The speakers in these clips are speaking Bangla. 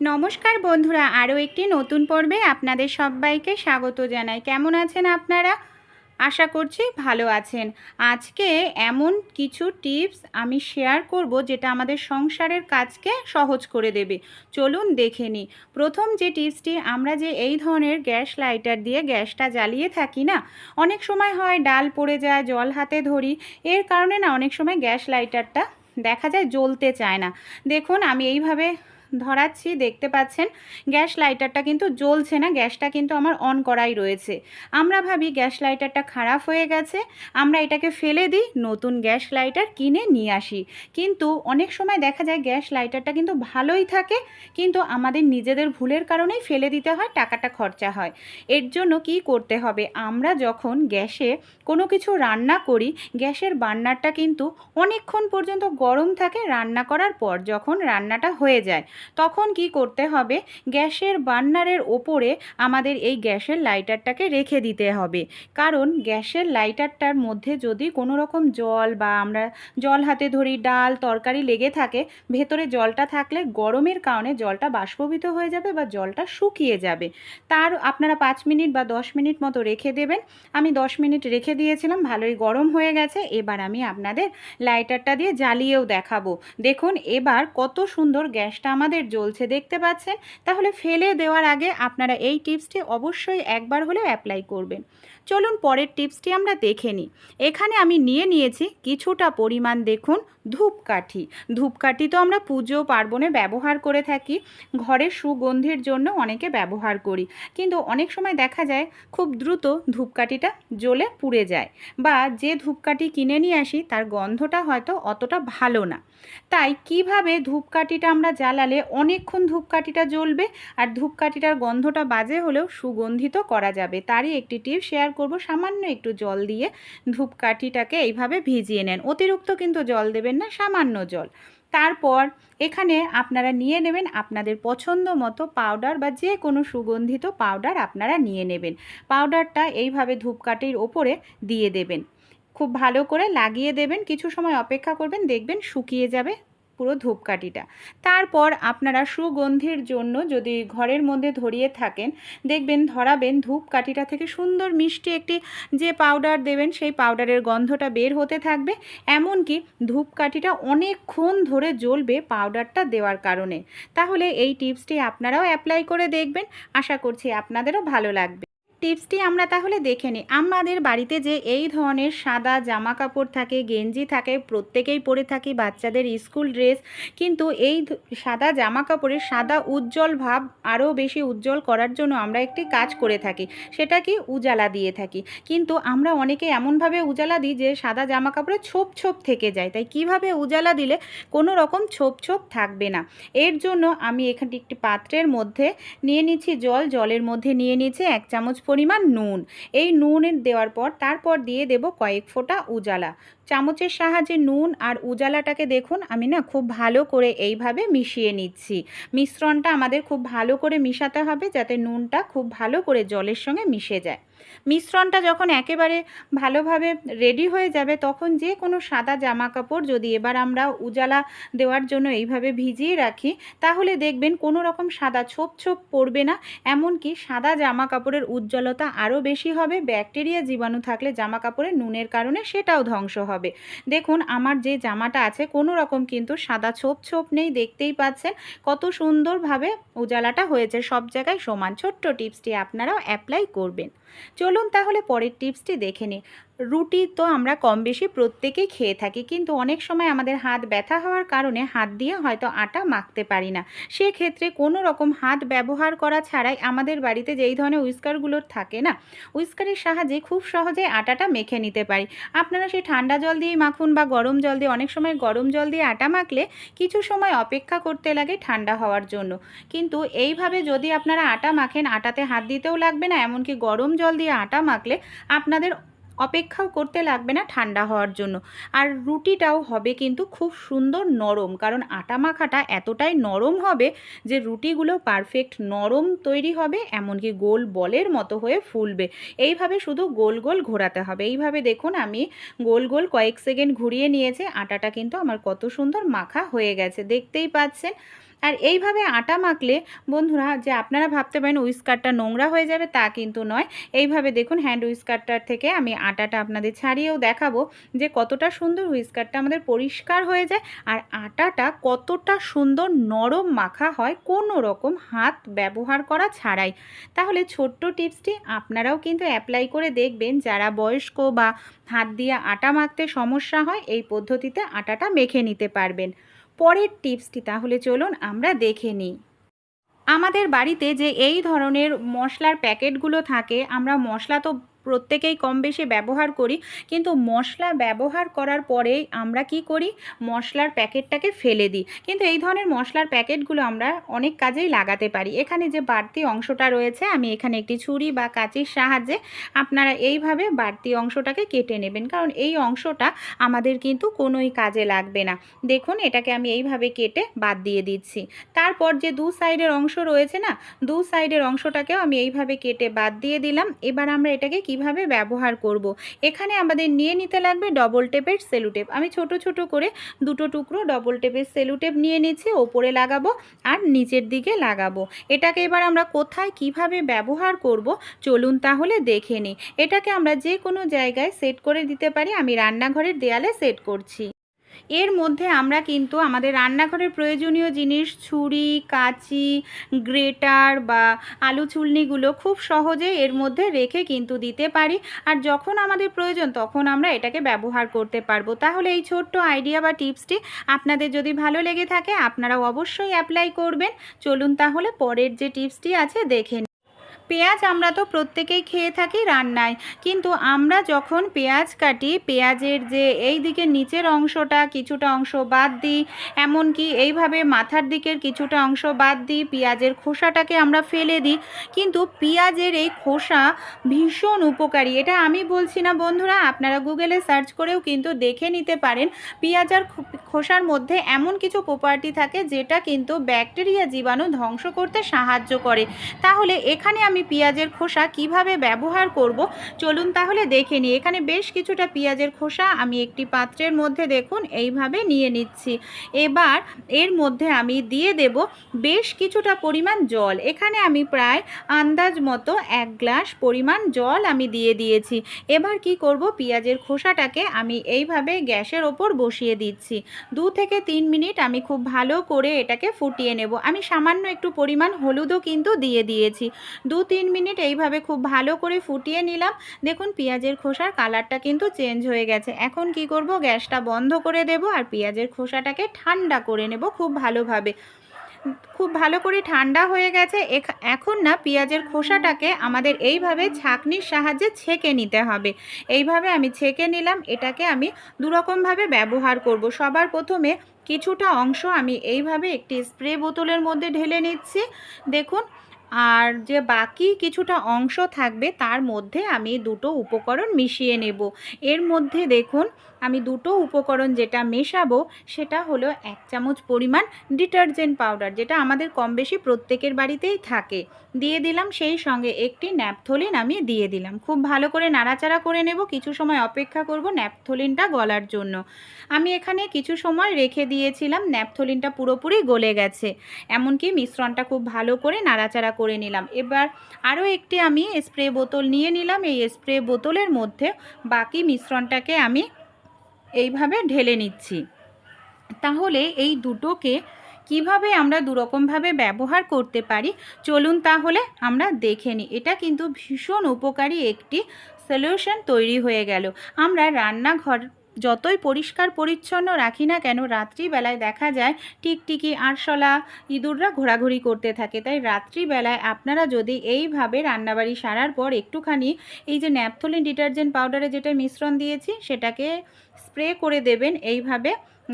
নমস্কার বন্ধুরা, আরও একটি নতুন পর্বে আপনাদের সবাইকে স্বাগত জানাই। কেমন আছেন আপনারা? আশা করছি ভালো আছেন। আজকে এমন কিছু টিপস আমি শেয়ার করব যেটা আমাদের সংসারের কাজকে সহজ করে দেবে। চলুন দেখে নিই। প্রথম যে টিপসটি, আমরা যে এই ধরনের গ্যাস লাইটার দিয়ে গ্যাসটা জ্বালিয়ে থাকি না, অনেক সময় হয় ডাল পড়ে যায়, জল হাতে ধরি, এর কারণে না অনেক সময় গ্যাস লাইটারটা দেখা যায় জ্বলতে চায় না। দেখুন, আমি এইভাবে ধরাচ্ছি, দেখতে পাচ্ছেন, গ্যাস লাইটারটা কিন্তু জ্বলছে না, গ্যাসটা কিন্তু আমার অন করাই রয়েছে। আমরা ভাবি গ্যাস লাইটারটা খারাপ হয়ে গেছে, আমরা এটাকে ফেলে দিই, নতুন গ্যাস লাইটার কিনে নিয়ে আসি। কিন্তু অনেক সময় দেখা যায় গ্যাস লাইটারটা কিন্তু ভালোই থাকে, কিন্তু আমাদের নিজেদের ভুলের কারণেই ফেলে দিতে হয়, টাকাটা খরচা হয়। এর জন্য কি করতে হবে? আমরা যখন গ্যাসে কোনো কিছু রান্না করি, গ্যাসের বার্নারটা কিন্তু অনেকক্ষণ পর্যন্ত গরম থাকে রান্না করার পর, যখন রান্নাটা হয়ে যায়। তখন কি করতে হবে? গ্যাসের বার্নারের ওপরে আমাদের এই গ্যাসের লাইটারটাকে রেখে দিতে হবে। কারণ গ্যাসের লাইটারটার মধ্যে যদি কোনো রকম জল বা আমরা জল হাতে ধরি, ডাল, তরকারি লেগে থাকে, ভেতরে জলটা থাকলে গরমের কারণে জলটা বাষ্পীভূত হয়ে যাবে বা জলটা শুকিয়ে যাবে। তার আপনারা পাঁচ মিনিট বা দশ মিনিট মতো রেখে দেবেন। আমি দশ মিনিট রেখে দিয়েছিলাম, ভালোই গরম হয়ে গেছে। এবার আমি আপনাদের লাইটারটা দিয়ে জ্বালিয়েও দেখাবো। দেখুন, এবার কত সুন্দর গ্যাসটা আমাদের জ্বলছে, দেখতে পাচ্ছেন? তাহলে ফেলে দেওয়ার আগে আপনারা এই টিপসটি অবশ্যই একবার হলেও অ্যাপ্লাই করবেন। চলুন পরের টিপসটি আমরা দেখে নিই। এখানে আমি নিয়ে নিয়েছি কিছুটা পরিমাণ দেখুন ধূপকাঠি। ধূপকাঠি তো আমরা পুজো, পার্বণে ব্যবহার করে থাকি। ঘরের সুগন্ধির জন্য অনেকে ব্যবহার করি। কিন্তু অনেক সময় দেখা যায় খুব দ্রুত ধূপকাঠিটা জ্বলে পুড়ে যায় বা যে ধূপকাঠি কিনে নিয়ে আসি তার গন্ধটা হয়তো অতটা ভালো না। তাই কীভাবে ধূপকাঠিটা আমরা জ্বালালে অনেকক্ষণ ধূপকাঠিটা জ্বলবে আর ধূপকাঠিটার গন্ধটা বাজে হলেও সুগন্ধিত করা যাবে? তারই একটি টিপ শেয়ার করব, সামান্য একটু জল দিয়ে ধূপকাঠিটাকে এইভাবে ভিজিয়ে নেন। অতিরিক্ত কিন্তু জল দেবেন না, সামান্য জল। তারপর এখানে আপনারা নিয়ে নেবেন আপনাদের পছন্দ মতো পাউডার বা যে কোনো সুগন্ধিত পাউডার আপনারা নিয়ে নেবেন। পাউডারটা এইভাবে ধূপকাঠির ওপরে দিয়ে দেবেন। খুব ভালো করে লাগিয়ে দেবেন, কিছু সময় অপেক্ষা করবেন, দেখবেন শুকিয়ে যাবে। পুরো ধূপকাঠিটা। তারপর আপনারা সুগন্ধির জন্য যদি ঘরের মধ্যে ধরিয়ে থাকেন, দেখবেন ধরাবেন ধূপকাঠিটা থেকে সুন্দর মিষ্টি একটি যে পাউডার দেবেন, সেই পাউডারের গন্ধটা বের হতে থাকবে। এমনকি ধূপকাঠিটা অনেকক্ষণ ধরে জ্বলবে পাউডারটা দেওয়ার কারণে। তাহলে এই টিপসটি আপনারাও অ্যাপ্লাই করে দেখবেন। আশা করছি আপনাদেরও ভালো লাগবে। টিপসটি আমরা তাহলে দেখে নিই। আমাদের বাড়িতে যে এই ধরনের সাদা জামা কাপড় থাকে, গেঞ্জি থাকে, প্রত্যেকেই পরে থাকি বাচ্চাদের স্কুল ড্রেস, কিন্তু এই সাদা জামা কাপড়ের সাদা উজ্জ্বল ভাব আরও বেশি উজ্জ্বল করার জন্য আমরা একটি কাজ করে থাকি সেটা কি উজালা দিয়ে থাকি। কিন্তু আমরা অনেকে এমনভাবে উজালা দিই যে সাদা জামা কাপড়ে ছোপ ছোপ থেকে যায়, তাই কীভাবে উজালা দিলে কোনো রকম ছোপ ছোপ থাকবে না? এর জন্য আমি এখানে একটি পাত্রের মধ্যে নিয়ে নিচ্ছি জল, জলের মধ্যে নিয়ে নিচ্ছি এক চামচ পরিমাণ নুন। এই নুনের দেওয়ার পর তারপর দিয়ে দেব কয়েক ফোঁটা উজালা। চামচের সাহায্যে নুন আর উজালাটাকে দেখুন, আমি না খুব ভালো করে এইভাবে মিশিয়ে নিচ্ছি। মিশ্রণটা আমাদের খুব ভালো করে মিশাতে হবে যাতে নুনটা খুব ভালো করে জলের সঙ্গে মিশে যায়। মিশ্রণটা যখন একেবারে ভালোভাবে রেডি হয়ে যাবে, তখন যে কোনো সাদা জামা কাপড় যদি এবার আমরা উজালা দেওয়ার জন্য এইভাবে ভিজিয়ে রাখি, তাহলে দেখবেন কোনো রকম সাদা ছোপ ছোপ পড়বে না। এমনকি সাদা জামা কাপড়ের উজ্জ্বলতা আরও বেশি হবে, ব্যাকটেরিয়া জীবাণু থাকলে জামা কাপড়ে নুনের কারণে সেটাও ধ্বংস হবে। দেখুন, আমার যে জামাটা আছে, কোনো রকম কিন্তু সাদা ছোপ ছোপ নেই, দেখতেই পাচ্ছেন। কত সুন্দরভাবে উজালাটা হয়েছে, সব জায়গায় সমান। ছোট্ট টিপসটি আপনারাও অ্যাপ্লাই করবেন। চলুন তাহলে পরের টিপসটি দেখে নিই। রুটি তো আমরা কম বেশি প্রত্যেকেই খেয়ে থাকি, কিন্তু অনেক সময় আমাদের হাত ব্যথা হওয়ার কারণে হাত দিয়ে হয়তো আটা মাখতে পারি না। সেক্ষেত্রে কোনো রকম হাত ব্যবহার করা ছাড়াই আমাদের বাড়িতে যেই ধরনের উইস্কারগুলো থাকে না উইস্কারের সাহায্যে খুব সহজে আটাটা মেখে নিতে পারি। আপনারা সেই ঠান্ডা জল দিয়েই মাখুন বা গরম জল দিয়ে, অনেক সময় গরম জল দিয়ে আটা মাখলে কিছু সময় অপেক্ষা করতে লাগে ঠান্ডা হওয়ার জন্য। কিন্তু এইভাবে যদি আপনারা আটা মাখেন, আটাতে হাত দিতেও লাগবে না, এমনকি গরম জল দিয়ে আটা মাখলে আপনাদের অপেক্ষাও করতে লাগবে না ঠান্ডা হওয়ার জন্য। আর রুটিটাও হবে কিন্তু খুব সুন্দর নরম, কারণ আটা মাখাটা এতটাই নরম হবে যে রুটিগুলো পারফেক্ট নরম তৈরি হবে, এমনকি গোল বলের মতো হয়ে ফুলবে। এইভাবে শুধু গোল গোল ঘোরাতে হবে। এইভাবে দেখুন আমি গোল গোল কয়েক সেকেন্ড ঘুরিয়ে নিয়েছি, আটাটা কিন্তু আমার কত সুন্দর মাখা হয়ে গেছে। দেখতেই পাচ্ছেন? আর এইভাবে আটা মাখলে, বন্ধুরা, যে আপনারা ভাবতে পারেন উইস্কারটা নোংরা হয়ে যাবে, তা কিন্তু নয়। এইভাবে দেখুন হ্যান্ড উইস্কারটার থেকে আমি আটাটা আপনাদের ছাড়িয়েও দেখাবো যে কতটা সুন্দর উইস্কারটা আমাদের পরিষ্কার হয়ে যায় আর আটাটা কতটা সুন্দর নরম মাখা হয়, কোনো রকম হাত ব্যবহার করা ছাড়াই। তাহলে ছোট্ট টিপসটি আপনারাও কিন্তু অ্যাপ্লাই করে দেখবেন। যারা বয়স্ক বা হাত দিয়ে আটা মাখতে সমস্যা হয়, এই পদ্ধতিতে আটাটা মেখে নিতে পারবেন। পরের টিপসটি তাহলে চলুন আমরা দেখে নিই। আমাদের বাড়িতে যে এই ধরনের মশলার প্যাকেটগুলো থাকে, আমরা মশলা তো প্রত্যেকেই কম বেশি ব্যবহার করি, কিন্তু মশলা ব্যবহার করার পরেই আমরা কি করি? মশলার প্যাকেটটাকে ফেলে দিই। কিন্তু এই ধরনের মশলার প্যাকেটগুলো আমরা অনেক কাজেই লাগাতে পারি। এখানে যে বাড়তি অংশটা রয়েছে, আমি এখানে একটি ছুরি বা কাঁচির সাহায্যে আপনারা এইভাবে বাড়তি অংশটাকে কেটে নেবেন। কারণ এই অংশটা আমাদের কিন্তু কোনোই কাজে লাগবে না। দেখুন, এটাকে আমি এইভাবে কেটে বাদ দিয়ে দিচ্ছি। তারপর যে দু সাইডের অংশ রয়েছে না, দু সাইডের অংশটাকেও আমি এইভাবে কেটে বাদ দিয়ে দিলাম। এবার আমরা এটাকে কীভাবে ব্যবহার করব। এখানে আমাদের নিয়ে নিতে লাগবে ডবল টেপের সেলুটেপ আমি ছোট ছোট করে দুটো টুকরো ডবল টেপের সেলুটেপ নিয়ে নিচ্ছি ওপরে লাগাবো আর নিচের দিকে লাগাবো। এটাকে এবার আমরা কোথায় কীভাবে ব্যবহার করব? চলুন তাহলে দেখে নিই। এটাকে আমরা যে কোনো জায়গায় সেট করে দিতে পারি। আমি রান্নাঘরের দেয়ালে সেট করছি। এর মধ্যে আমরা কিন্তু আমাদের রান্নাঘরের প্রয়োজনীয় জিনিস, ছুরি, কাঁচি, গ্রেটার বা আলু চুলনিগুলো খুব সহজে এর মধ্যে রেখে কিন্তু দিতে পারি আর যখন আমাদের প্রয়োজন তখন আমরা এটাকে ব্যবহার করতে পারব তাহলে এই ছোট্ট আইডিয়া বা টিপসটি আপনাদের যদি ভালো লেগে থাকে, আপনারাও অবশ্যই অ্যাপ্লাই করবেন চলুন তাহলে পরের যে টিপসটি আছে দেখে। পেঁয়াজ আমরা তো প্রত্যেকেই খেয়ে থাকি রান্নায়। কিন্তু আমরা যখন পেঁয়াজ কাটি, পেঁয়াজের যে এই দিকের নিচের অংশটা কিছুটা অংশ বাদ দিই, এমনকি এইভাবে মাথার দিকের কিছুটা অংশ বাদ দিই, পেঁয়াজের খোসাটাকে আমরা ফেলে দিই, কিন্তু পেঁয়াজের এই খোসা ভীষণ উপকারী। এটা আমি বলছি না বন্ধুরা, আপনারা গুগলে সার্চ করেও কিন্তু দেখে নিতে পারেন পেঁয়াজের খোসার মধ্যে এমন কিছু প্রপার্টি থাকে যেটা কিন্তু ব্যাকটেরিয়া জীবাণু ধ্বংস করতে সাহায্য করে। তাহলে এখানে আমি পেঁয়াজের খোসা কীভাবে ব্যবহার করব? চলুন তাহলে দেখে নিই। এখানে বেশ কিছুটা পেঁয়াজের খোসা আমি একটি পাত্রের মধ্যে দেখুন, এইভাবে নিয়ে নিচ্ছি। এবার এর মধ্যে আমি দিয়ে দেব বেশ কিছুটা পরিমাণ জল। এখানে আমি প্রায় আন্দাজ মতো এক গ্লাস পরিমাণ জল আমি দিয়ে দিয়েছি। এবার কি করব? পেঁয়াজের খোসাটাকে আমি এইভাবে গ্যাসের ওপর বসিয়ে দিচ্ছি। দু থেকে তিন মিনিট আমি খুব ভালো করে এটাকে ফুটিয়ে নেব। আমি সামান্য একটু পরিমাণ হলুদও কিন্তু দিয়ে দিয়েছি। দু তিন মিনিট এইভাবে খুব ভালো করে ফুটিয়ে নিলাম। দেখুন, পেঁয়াজের খোসার কালারটা কিন্তু চেঞ্জ হয়ে গেছে। এখন কি করব? গ্যাসটা বন্ধ করে দেব আর পেঁয়াজের খোসাটাকে ঠান্ডা করে নেব খুব ভালোভাবে। খুব ভালো করে ঠান্ডা হয়ে গেছে। এখন না পেঁয়াজের খোসাটাকে আমাদের এইভাবে ছাঁকনির সাহায্যে ছেঁকে নিতে হবে। এইভাবে আমি ছেঁকে নিলাম। এটাকে আমি দুরকমভাবে ব্যবহার করব। সবার প্রথমে কিছুটা অংশ আমি এইভাবে একটি স্প্রে বোতলের মধ্যে ঢেলে নিচ্ছি। দেখুন আর যে বাকি কিছুটা অংশ থাকবে তার মধ্যে আমি দুটো উপকরণ মিশিয়ে নেব। এর মধ্যে দেখুন আমি দুটো উপকরণ যেটা মেশাবো, সেটা হলো এক চামচ পরিমাণ ডিটারজেন্ট পাউডার, যেটা আমাদের কম বেশি প্রত্যেকের বাড়িতেই থাকে। দিয়ে দিলাম, সেই সঙ্গে একটি ন্যাপথলিন আমি দিয়ে দিলাম। খুব ভালো করে নাড়াচাড়া করে নেব, কিছু সময় অপেক্ষা করব ন্যাপথলিনটা গলার জন্য। আমি এখানে কিছু সময় রেখে দিয়েছিলাম, ন্যাপথলিনটা পুরোপুরি গলে গেছে। এমনকি মিশ্রণটা খুব ভালো করে নাড়াচাড়া করে নিলাম। এবার আরও একটি আমি স্প্রে বোতল নিয়ে নিলাম। এই স্প্রে বোতলের মধ্যে বাকি মিশ্রণটাকে আমি এইভাবে ঢেলে নিচ্ছি। তাহলে এই দুটোকে কীভাবে আমরা দুরকমভাবে ব্যবহার করতে পারি? চলুন তাহলে আমরা দেখে নিই। এটা কিন্তু ভীষণ উপকারী একটি সলিউশন তৈরি হয়ে গেল। আমরা রান্নাঘর যতই পরিষ্কার পরিচ্ছন্ন রাখি না কেন, রাত্রিবেলায় দেখা যায় টিকটিকি, আরশলা, ইঁদুররা ঘোরাঘুরি করতে থাকে। তাই রাত্রিবেলায় আপনারা যদি এইভাবে রান্নাবাড়ি সারার পর একটুখানি এই যে ন্যাপথলিন ডিটারজেন্ট পাউডারে যেটা মিশ্রণ দিয়েছি, সেটাকে স্প্রে করে দেবেন, এইভাবে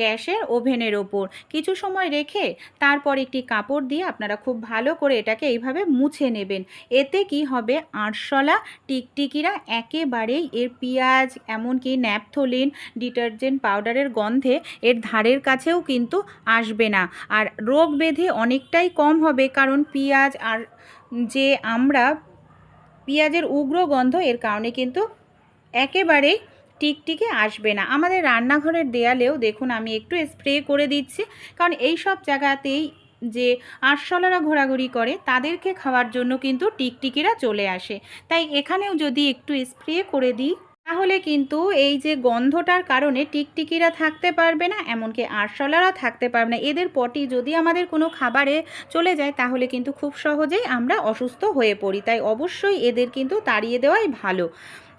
গ্যাসের ওভেনের ওপর। কিছু সময় রেখে তারপর একটি কাপড় দিয়ে আপনারা খুব ভালো করে এটাকে এইভাবে মুছে নেবেন। এতে কি হবে? আরশলা, টিকটিকিরা একেবারেই এর পেঁয়াজ, এমনকি ন্যাপথলিন, ডিটারজেন্ট পাউডারের গন্ধে এর ধারের কাছেও কিন্তু আসবে না। আর রোগ বেঁধে অনেকটাই কম হবে, কারণ পেঁয়াজ আর যে আমরা পেঁয়াজের উগ্র গন্ধ এর কারণে কিন্তু একেবারেই টিকটিকে আসবে না। আমাদের রান্নাঘরের দেয়ালেও দেখুন আমি একটু স্প্রে করে দিচ্ছি। কারণ এই সব জায়গাতেই যে আরশোলারা ঘোরাঘুরি করে, তাদেরকে খাওয়ার জন্য কিন্তু টিকটিকিরা চলে আসে। তাই এখানেও যদি একটু স্প্রে করে দিই, তাহলে কিন্তু এই যে গন্ধটার কারণে টিকটিকিরা থাকতে পারবে না, এমনকি আরশোলারা থাকতে পারবে না। এদের পটি যদি আমাদের কোনো খাবারে চলে যায়, তাহলে কিন্তু খুব সহজেই আমরা অসুস্থ হয়ে পড়ি। তাই অবশ্যই এদের কিন্তু তাড়িয়ে দেওয়াই ভালো।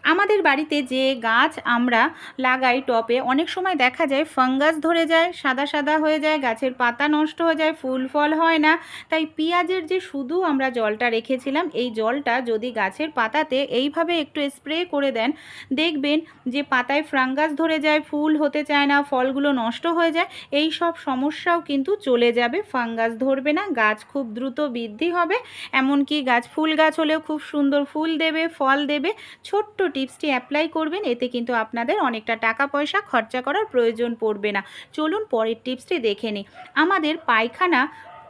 আমাদের বাড়িতে যে গাছ আমরা লাগাই টপে, অনেক সময় দেখা যায় ফাঙ্গাস ধরে যায়, সাদা সাদা হয়ে যায়, গাছের পাতা নষ্ট হয়ে যায়, ফুল ফল হয় না। তাই পেঁয়াজের যে শুধু আমরা জলটা রেখেছিলাম, এই জলটা যদি গাছের পাতাতে এইভাবে একটু স্প্রে করে দেন, দেখবেন যে পাতায় ফাঙ্গাস ধরে যায়, ফুল হতে চায় না, ফলগুলো নষ্ট হয়ে যায়, এই সব সমস্যাও কিন্তু চলে যাবে। ফাঙ্গাস ধরবে না, গাছ খুব দ্রুত বৃদ্ধি হবে। এমনকি গাছ, ফুল গাছ হলেও খুব সুন্দর ফুল দেবে, ফল দেবে, ছোট্ট টিপসটি অ্যাপ্লাই করবেন, এতে কিন্তু আপনাদের অনেকটা টাকা পয়সা খরচা করার প্রয়োজন পড়বে না। চলুন পরের টিপসটি দেখে নিই। আমাদের পায়খানা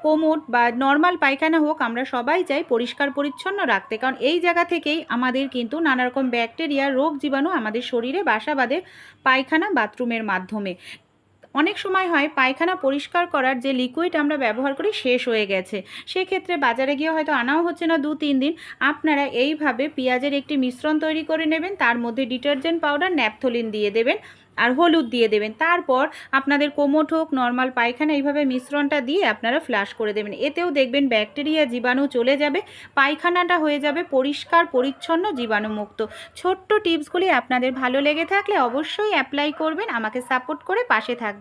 কোমর বা নর্মাল পায়খানা হোক, আমরা সবাই চাই পরিষ্কার পরিচ্ছন্ন রাখতে। কারণ এই জায়গা থেকেই আমাদের কিন্তু নানারকম ব্যাকটেরিয়া, রোগ জীবাণু আমাদের শরীরে বাসা বাঁধে পায়খানা বাথরুমের মাধ্যমে। অনেক সময় হয় পায়খানা পরিষ্কার করার যে লিকুইড আমরা ব্যবহার করি শেষ হয়ে গেছে। সেক্ষেত্রে বাজারে গিয়ে হয়তো আনাও হচ্ছে না দু তিন দিন। আপনারা এইভাবে পেঁয়াজের একটি মিশ্রণ তৈরি করে নেবেন, তার মধ্যে ডিটারজেন্ট পাউডার, ন্যাপথলিন দিয়ে দেবেন আর হলুদ দিয়ে দেবেন। তারপর আপনাদের কোমোট হোক, নর্মাল পায়খানা, এইভাবে মিশ্রণটা দিয়ে আপনারা ফ্লাশ করে দেবেন। এতেও দেখবেন ব্যাকটেরিয়া জীবাণু চলে যাবে, পায়খানাটা হয়ে যাবে পরিষ্কার, পরিচ্ছন্ন, জীবাণুমুক্ত। ছোট্ট টিপসগুলি আপনাদের ভালো লেগে থাকলে অবশ্যই অ্যাপ্লাই করবেন, আমাকে সাপোর্ট করে পাশে থাকবেন।